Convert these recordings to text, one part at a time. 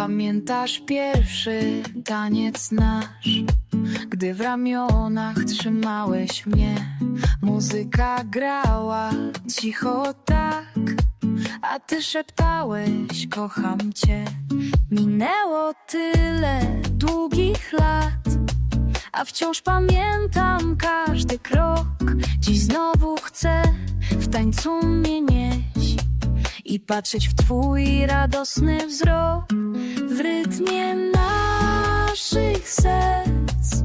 Pamiętasz pierwszy taniec nasz, gdy w ramionach trzymałeś mnie. Muzyka grała cicho tak, a ty szeptałeś kocham cię. Minęło tyle długich lat, a wciąż pamiętam każdy krok. Dziś znowu chcę w tańcu mnie nieść i patrzeć w twój radosny wzrok w rytmie naszych serc.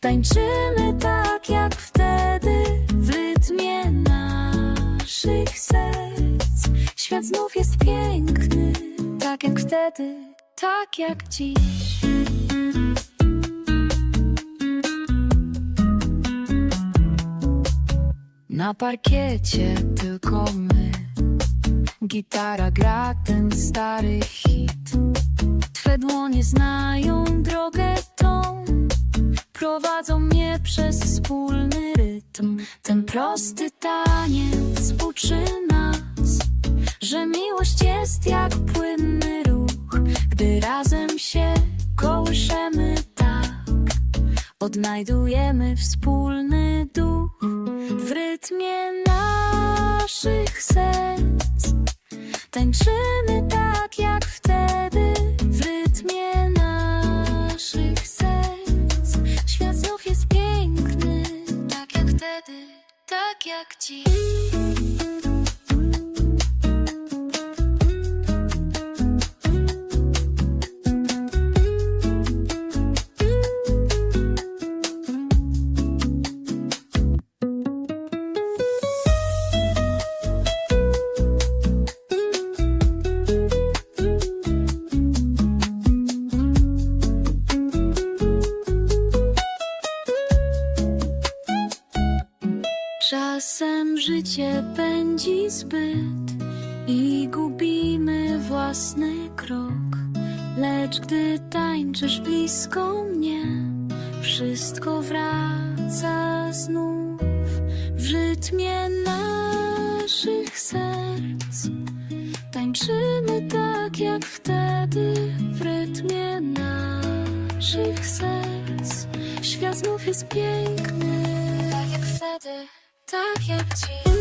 Tańczymy tak jak wtedy w rytmie naszych serc. Świat znów jest piękny, tak jak wtedy, tak jak dziś. Na parkiecie tylko my. Gitara gra ten stary hit. Twe dłonie znają drogę tą. Prowadzą mnie przez wspólny rytm. Ten prosty taniec uczy nas, że miłość jest jak płynny ruch. Gdy razem się kołyszemy tak, odnajdujemy wspólny duch w rytmie naszych serc. Tańczymy tak jak wtedy w rytmie naszych serc. Świat znów jest piękny, tak jak wtedy, tak jak dziś. Czasem życie pędzi zbyt i gubimy własny krok. Lecz gdy tańczysz blisko mnie, wszystko wraca znów w rytmie naszych serc. Tańczymy tak jak wtedy w rytmie naszych serc. Świat znów jest piękny, tak jak wtedy, tak jak dziś.